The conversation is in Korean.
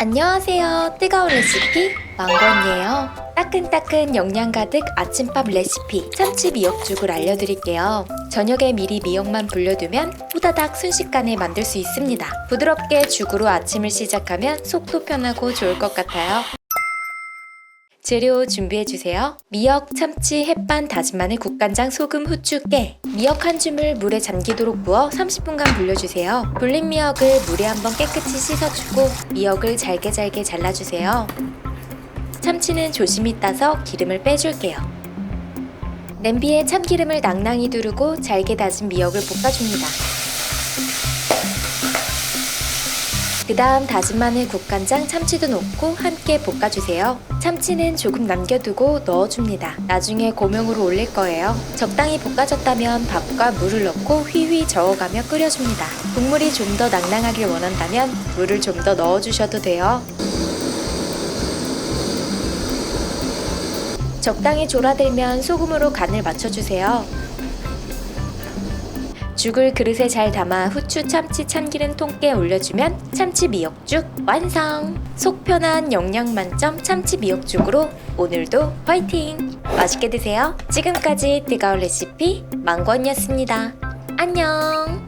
안녕하세요. 뜨거운 레시피 망건이에요. 따끈따끈 영양 가득 아침밥 레시피 참치 미역죽을 알려드릴게요. 저녁에 미리 미역만 불려두면 후다닥 순식간에 만들 수 있습니다. 부드럽게 죽으로 아침을 시작하면 속도 편하고 좋을 것 같아요. 재료 준비해주세요. 미역, 참치, 햇반, 다진 마늘, 국간장, 소금, 후추, 깨. 미역 한 줌을 물에 잠기도록 부어 30분간 불려주세요. 불린 미역을 물에 한번 깨끗이 씻어주고 미역을 잘게 잘게 잘라주세요. 참치는 조심히 따서 기름을 빼줄게요. 냄비에 참기름을 낭낭히 두르고 잘게 다진 미역을 볶아줍니다. 그 다음 다진 마늘, 국간장, 참치도 넣고 함께 볶아주세요. 참치는 조금 남겨두고 넣어줍니다. 나중에 고명으로 올릴 거예요. 적당히 볶아졌다면 밥과 물을 넣고 휘휘 저어가며 끓여줍니다. 국물이 좀 더 낭낭하길 원한다면 물을 좀 더 넣어주셔도 돼요. 적당히 졸아들면 소금으로 간을 맞춰주세요. 죽을 그릇에 잘 담아 후추, 참치, 참기름 통깨 올려주면 참치 미역죽 완성! 속 편한 영양 만점 참치 미역죽으로 오늘도 화이팅! 맛있게 드세요. 지금까지 뜨거운 레시피 망건이었습니다. 안녕!